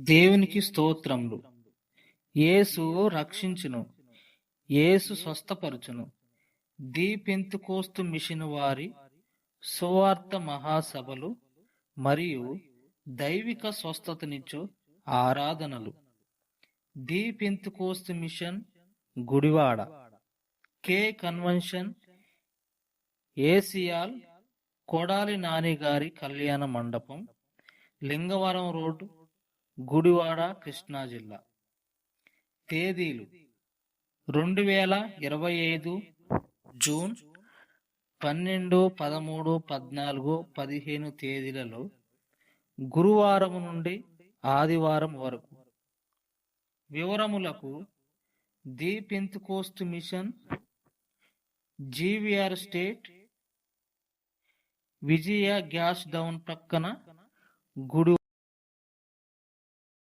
దేవునికి స్తోత్రములు. యేసు రక్షించును. యేసు స్వస్థపరచును. ది పెంతుకోస్తు మిషన్ వారి సువార్త మహాసభలు మరియు దైవిక స్వస్థతనిచ్చు ఆరాధనలు. The Pentecost mission Gudivada. K convention ఏసియాల్ Kodali Nani గారి కళ్యాణ మండపం లింగవరం రోడ్డు గుడివాడ కృష్ణా జిల్లా. తేదీలు రెండు వేల ఇరవై ఐదు జూన్ పన్నెండు పదమూడు పద్నాలుగు పదిహేను తేదీలలో గురువారం నుండి ఆదివారం వరకు. వివరములకు the coast mission GVR state Vijaya gas down పక్కన గుడి